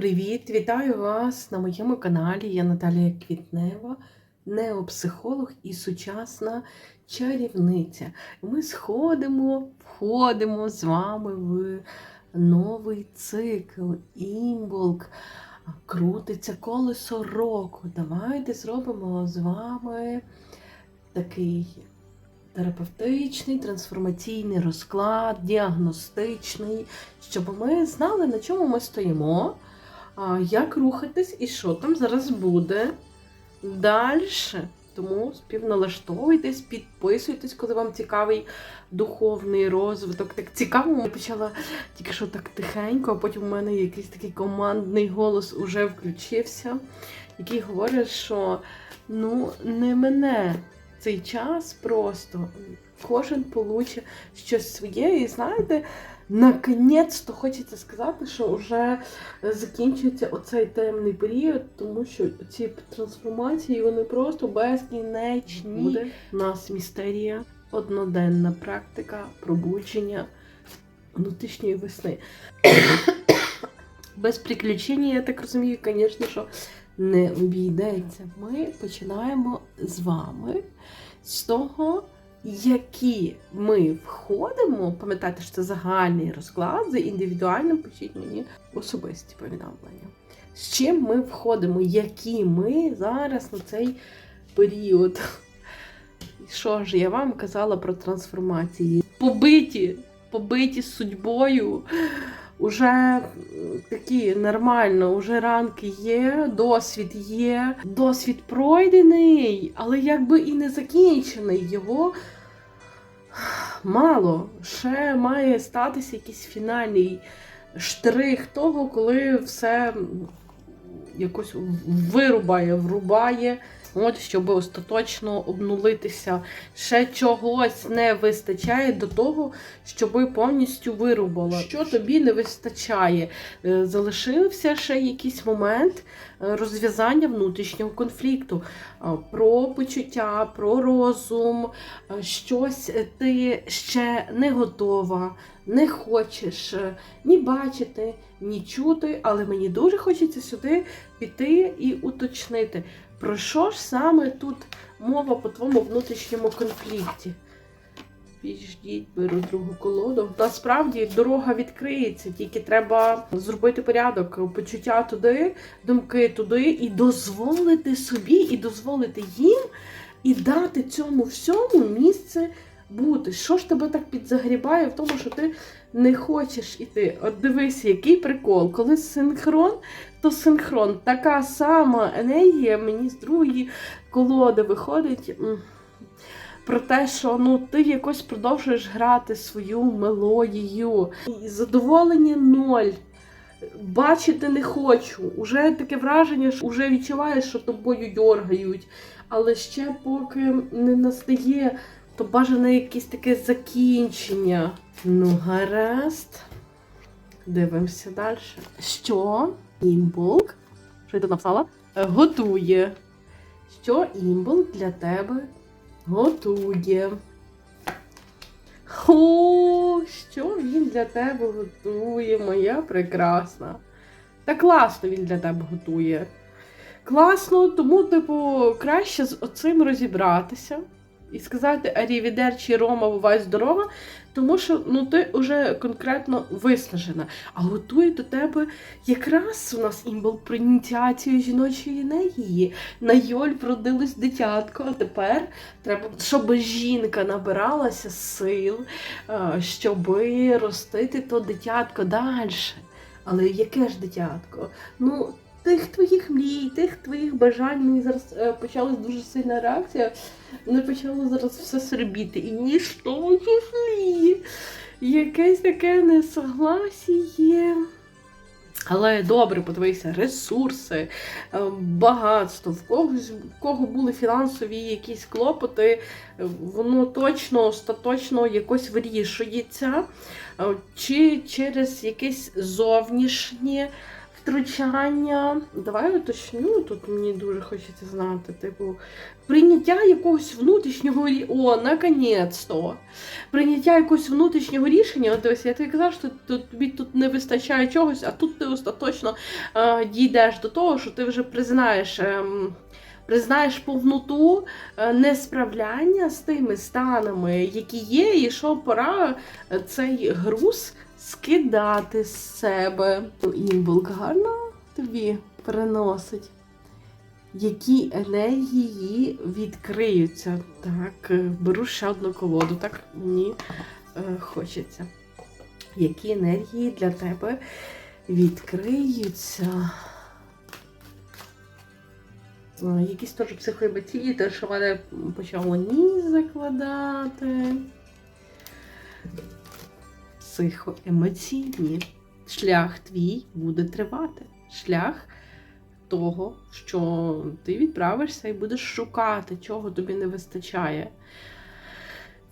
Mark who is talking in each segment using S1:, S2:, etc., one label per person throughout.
S1: Привіт! Вітаю вас на моєму каналі. Я Наталія Квітнева, неопсихолог і сучасна чарівниця. Ми сходимо, входимо з вами в новий цикл. Імболк. Крутиться колесо року. Давайте зробимо з вами такий терапевтичний, трансформаційний розклад, діагностичний, щоб ми знали, на чому ми стоїмо, як рухатись і що там зараз буде далі. Тому співналаштовуйтесь, підписуйтесь, коли вам цікавий духовний розвиток. Так цікаво, я почала тільки що так тихенько, а потім у мене якийсь такий командний голос уже включився, який говорить, що ну не мене цей час просто. Кожен получить щось своє, і знаєте, наконець-то хочеться сказати, що вже закінчується оцей темний період, тому що ці трансформації вони просто безкінечні. Буде у нас містерія, одноденна практика пробудження внутрішньої весни. Без приключень, я так розумію, звісно, що не обійдеться. Ми починаємо з вами з того, які ми входимо. Пам'ятайте, що це загальний розклад, за індивідуальним пишіть мені особисті повідомлення. З чим ми входимо, які ми зараз на цей період. Що ж, я вам казала про трансформації. Побиті, побиті судьбою. Уже такі нормально, уже ранки є, досвід є, досвід пройдений, але якби і не закінчений. Його мало. Ще має статися якийсь фінальний штрих того, коли все якось вирубає, врубає. От, щоб остаточно обнулитися. Ще чогось не вистачає до того, щоб повністю вирубало. Що тобі не вистачає? Е, Залишився ще якийсь момент е, розв'язання внутрішнього конфлікту, Е, про почуття, про розум, щось ти ще не готова, не хочеш ні бачити, ні чути, але мені дуже хочеться сюди піти і уточнити. Про що ж саме тут мова по твоєму внутрішньому конфлікті? Підождіть, беру другу колоду. Насправді дорога відкриється, тільки треба зробити порядок, почуття туди, думки туди, і дозволити собі, і дозволити їм, і дати цьому всьому місце бути. Що ж тебе так підзагрібає в тому, що ти не хочеш іти? От дивись, який прикол. Коли синхрон, то синхрон. Така сама енергія мені з другої колоди виходить. Про те, що ну ти якось продовжуєш грати свою мелодію. І задоволення ноль. Бачити не хочу. Уже таке враження, що вже відчуваєш, що тобою дьоргають. Але ще поки не настає, то бажане якесь таке закінчення. Ну, гаразд. Дивимося далі. Що імболк, що я тут написала? Е, Готує. Що імболк для тебе готує? О, що він для тебе готує, моя прекрасна. Та класно він для тебе готує. Класно, тому, типу, краще з оцим розібратися і сказати Арівідерчі Рома, бувай здорова, тому що ну, ти вже конкретно виснажена. А готує до тебе якраз у нас імбол про ініціацію жіночої енергії. На Йоль продилось дитятко, а тепер треба, щоб жінка набиралася сил, е, щоб ростити то дитятко далі. Але яке ж дитятко? Ну, тих твоїх мрій, тих твоїх бажань мені зараз е, почалась дуже сильна реакція. Мене почало зараз все сребіти. І ніщо числі. Якесь таке несогласіє. Але добре, подивися, ресурси, е, багатство, в когось, в кого були фінансові якісь клопоти, воно точно, остаточно якось вирішується. Е, Чи через якесь зовнішнє втручання. Давай уточню, тут мені дуже хочеться знати, типу, прийняття якогось внутрішнього рі- О, наконець-то! Прийняття якогось внутрішнього рішення. От дивись, я тобі казав, що тут, тобі тут не вистачає чогось, а тут ти остаточно е, дійдеш до того, що ти вже признаєш. ем, Признаєш повноту е, несправляння з тими станами, які є, і що пора е, цей груз скидати з себе. Імболк гарно тобі переносить. Які енергії відкриються? Так, е, беру ще одну колоду, так мені е, хочеться. Які енергії для тебе відкриються? Е, Якісь теж психоемоційні, те, що мене почало ніс закладати. Психоемоційні. Шлях твій буде тривати. Шлях того, що ти відправишся і будеш шукати, чого тобі не вистачає.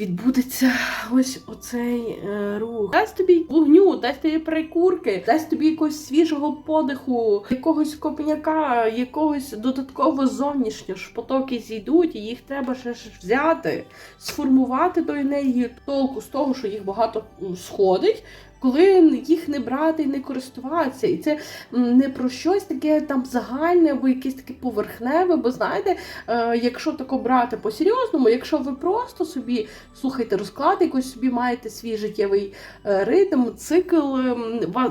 S1: Відбудеться ось оцей е, рух. Дасть тобі вогню, дасть тобі прикурки, дасть тобі якогось свіжого подиху, якогось копняка, якогось додатково зовнішнього потоки зійдуть, і їх треба ще ж взяти, сформувати до енергію толку з того, що їх багато сходить. Коли їх не брати і не користуватися, і це не про щось таке там загальне або якесь таке поверхневе, бо знаєте, е, якщо тако брати по-серйозному, якщо ви просто собі слухайте розклад, якось собі маєте свій життєвий е, ритм, цикл,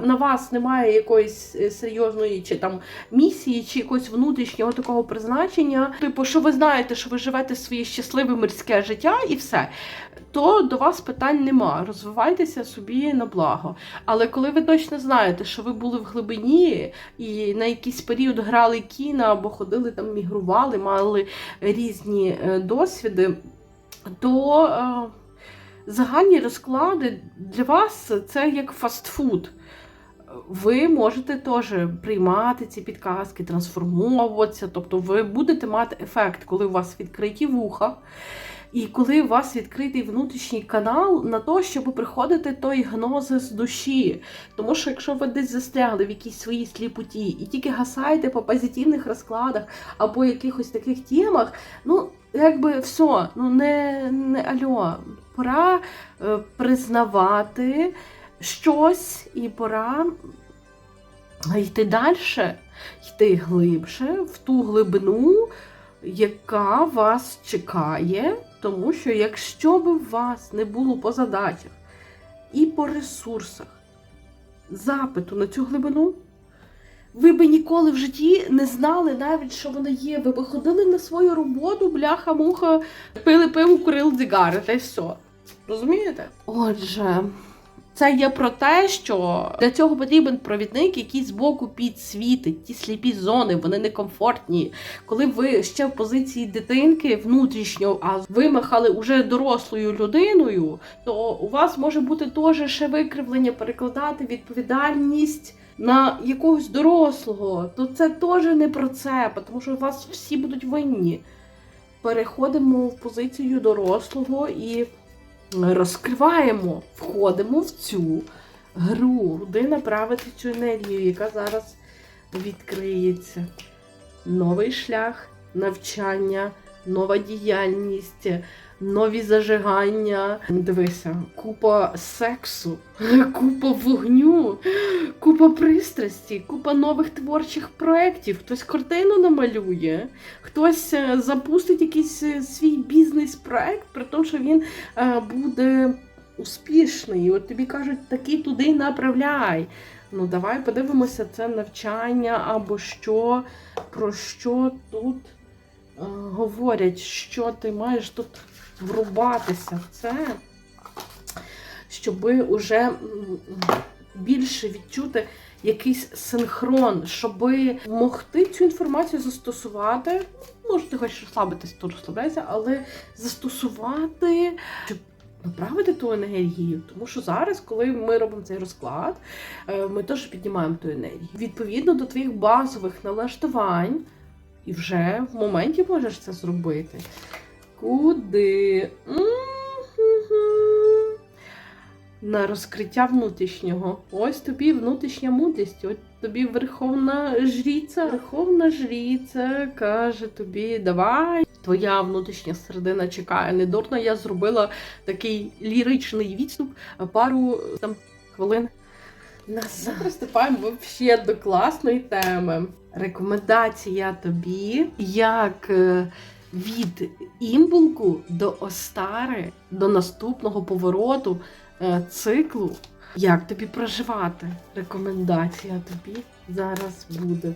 S1: на вас немає якоїсь е, серйозної чи там місії, чи якогось внутрішнього такого призначення. Типу, що ви знаєте, що ви живете своє щасливе мирське життя і все. То до вас питань нема. Розвивайтеся собі на благо. Але коли ви точно знаєте, що ви були в глибині і на якийсь період грали кіно або ходили там, мігрували, мали різні е, досвіди, то е, загальні розклади для вас це як фастфуд. Ви можете теж приймати ці підказки, трансформовуватися, тобто ви будете мати ефект, коли у вас відкриті вуха, і коли у вас відкритий внутрішній канал на те, щоб приходити той гнозис душі. Тому що якщо ви десь застрягли в якійсь своїй сліпоті і тільки гасаєте по позитивних розкладах або якихось таких темах, ну якби все, ну не, не альо. Пора е, признавати щось, і пора йти далі, йти глибше в ту глибину, яка вас чекає. Тому що якщо б у вас не було по задачах і по ресурсах запиту на цю глибину, ви би ніколи в житті не знали навіть, що вона є. Ви би ходили на свою роботу, бляха-муха, пили пиво, курили дзігари та й все. Розумієте? Отже, це є про те, що для цього потрібен провідник, який збоку підсвітить ті сліпі зони, вони некомфортні. Коли ви ще в позиції дитинки внутрішньо, а вимахали уже дорослою людиною, то у вас може бути теж ще викривлення, перекладати відповідальність. На якогось дорослого, то це теж не про це, тому що вас всі будуть винні. Переходимо в позицію дорослого і розкриваємо, входимо в цю гру, де направити цю енергію, яка зараз відкриється. Новий шлях навчання, нова діяльність, нові зажигання. Дивися, купа сексу, купа вогню, купа пристрасті, купа нових творчих проєктів. Хтось картину намалює, хтось е, запустить якийсь е, свій бізнес-проект, при тому, що він е, буде успішний. От тобі кажуть, такий туди направляй. Ну, давай подивимося, це навчання або що, про що тут говорять, що ти маєш тут врубатися в це, щоб уже більше відчути якийсь синхрон, щоб могти цю інформацію застосувати. Може, ти хочеш розслабитись, то розслабляйся, але застосувати, щоб направити ту енергію. Тому що зараз, коли ми робимо цей розклад, е, ми теж піднімаємо ту енергію. Відповідно до твоїх базових налаштувань, і вже в моменті можеш це зробити. Куди? На розкриття внутрішнього. Ось тобі внутрішня мудрість, ось тобі верховна жріця. Верховна жріця каже тобі, давай. Твоя внутрішня середина чекає. Недурно я зробила такий ліричний відступ пару там хвилин назад. Приступаємо взагалі до класної теми. Рекомендація тобі, як е, від імбулку до Остари, до наступного повороту е, циклу. Як тобі проживати? Рекомендація тобі зараз буде.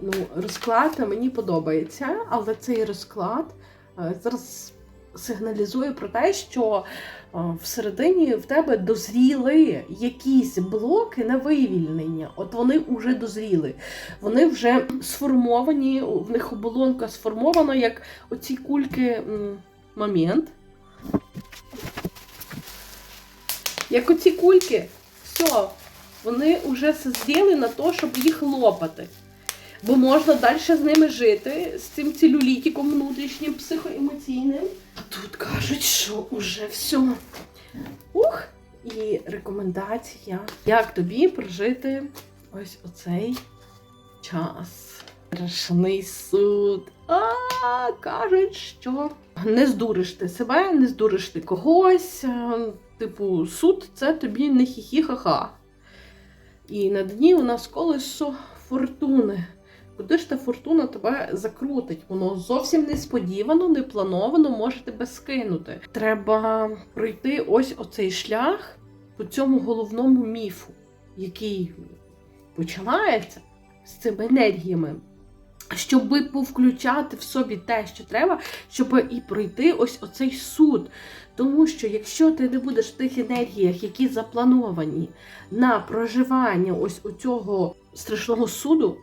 S1: Ну, розклад мені подобається, але цей розклад е, зараз сигналізує про те, що е, всередині в тебе дозріли якісь блоки на вивільнення. От вони вже дозріли. Вони вже сформовані, в них оболонка сформована, як оці кульки момент. Як оці кульки, все, вони вже созріли на те, щоб їх лопати. Бо можна далі з ними жити, з цим целюлітиком внутрішнім, психоемоційним. Тут кажуть, що уже все. Ух! І рекомендація, як тобі прожити ось оцей час. Страшний суд. А, кажуть, що не здуриш ти себе, не здуриш ти когось. Е, Типу, суд це тобі не хі-хі-ха-ха. І на дні у нас колесо фортуни. Куди ж та фортуна тебе закрутить? Воно зовсім несподівано, не плановано може тебе скинути. Треба пройти ось оцей шлях по цьому головному міфу, який починається з цими енергіями. Щоб повключати в собі те, що треба, щоб і пройти ось оцей суд. Тому що якщо ти не будеш в тих енергіях, які заплановані на проживання ось у цього страшного суду,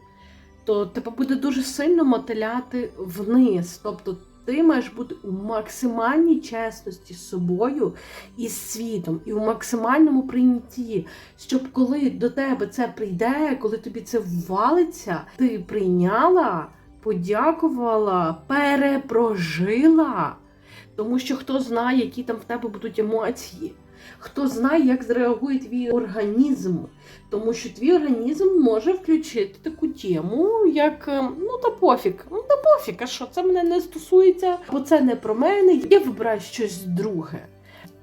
S1: то тебе буде дуже сильно мотиляти вниз. Тобто ти маєш бути у максимальній чесності з собою і з світом, і у максимальному прийнятті, щоб коли до тебе це прийде, коли тобі це ввалиться, ти прийняла, подякувала, перепрожила. Тому що хто знає, які там в тебе будуть емоції, хто знає, як зреагує твій організм. Тому що твій організм може включити таку тему, як е, ну та пофіг, ну та пофіг, а що це мене не стосується, бо це не про мене. Я вибираю щось друге.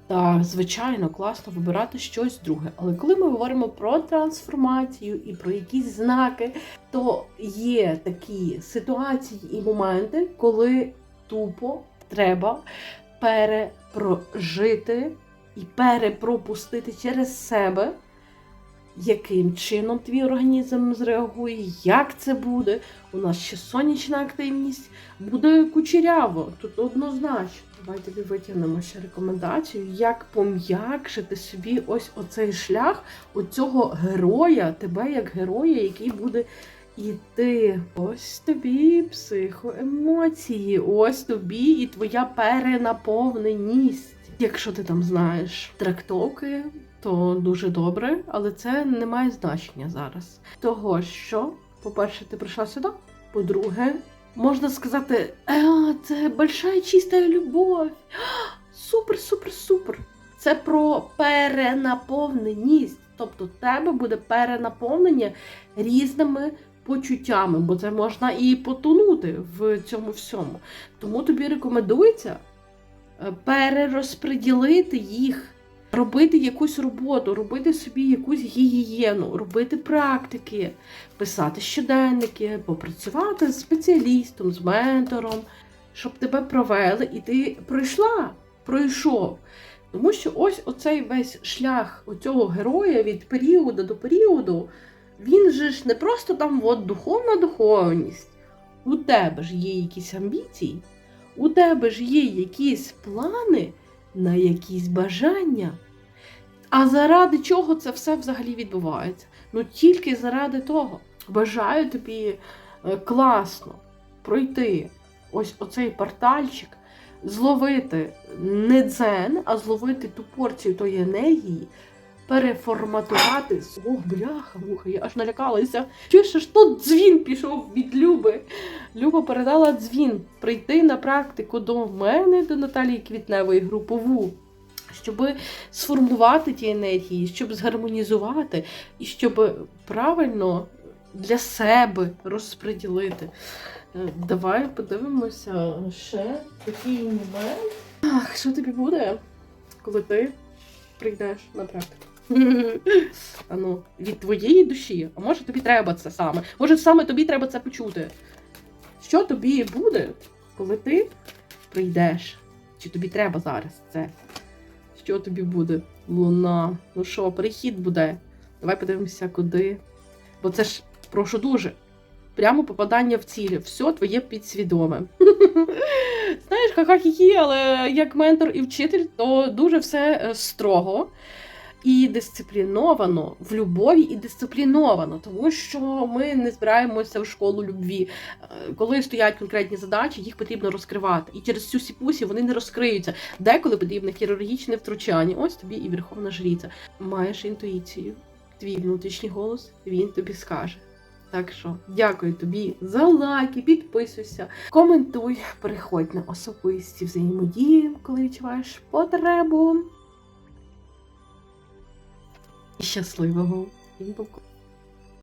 S1: Так, звичайно, класно вибирати щось друге. Але коли ми говоримо про трансформацію і про якісь знаки, то є такі ситуації і моменти, коли тупо треба перепрожити і перепропустити через себе, яким чином твій організм зреагує, як це буде. У нас ще сонячна активність, буде кучеряво, тут однозначно. Давай тобі витягнемо ще рекомендацію, як пом'якшити собі ось оцей шлях оцього героя, тебе як героя, який буде іти. Ось тобі психоемоції, ось тобі і твоя перенаповненість. Якщо ти там знаєш трактовки, то дуже добре, але це не має значення зараз. Того що, по-перше, ти прийшла сюди. По-друге, можна сказати, а, це большая чиста любов. Супер, супер, супер. Це про перенаповненість. Тобто, в тебе буде перенаповнення різними почуттями, бо це можна і потонути в цьому всьому. Тому тобі рекомендується е, перерозподілити їх, робити якусь роботу, робити собі якусь гігієну, робити практики, писати щоденники, попрацювати з спеціалістом, з ментором, щоб тебе провели, і ти пройшла, пройшов. Тому що ось оцей весь шлях оцього героя від періоду до періоду, він же ж не просто там от духовна духовність. У тебе ж є якісь амбіції, у тебе ж є якісь плани на якісь бажання. А заради чого це все взагалі відбувається? Ну тільки заради того. Бажаю тобі е, класно пройти ось оцей портальчик, зловити не дзен, а зловити ту порцію тої енергії, переформатувати. Ох, бляха, муха, я аж налякалася. Чуєш, аж тут дзвін пішов від Люби. Люба передала дзвін прийти на практику до мене, до Наталії Квітневої групову. щоб сформувати ті енергії, щоб згармонізувати і щоб правильно для себе розподілити. Е, Давай подивимося ще такий момент. Ах, що тобі буде, коли ти прийдеш на практику? Ану, від твоєї душі. А може тобі треба це саме? Може саме тобі треба це почути? Що тобі буде, коли ти прийдеш? Чи тобі треба зараз це? Що тобі буде? Луна. Ну що, перехід буде. Давай подивимося, куди. Бо це ж прошу дуже. Прямо попадання в цілі. Все твоє підсвідоме. Знаєш, ха-ха-хі-хі, але як ментор і вчитель, то дуже все е, строго і дисципліновано в любові і дисципліновано, тому що ми не збираємося в школу любві. Е, Коли стоять конкретні задачі, їх потрібно розкривати. І через цю сіпусі вони не розкриються. Деколи потрібне хірургічне втручання. Ось тобі і верховна жріця. Маєш інтуїцію. Твій внутрішній голос він тобі скаже. Так що дякую тобі за лайки, підписуйся, коментуй, переходь на особисті взаємодії, коли відчуваєш потребу. І щасливого! Пока.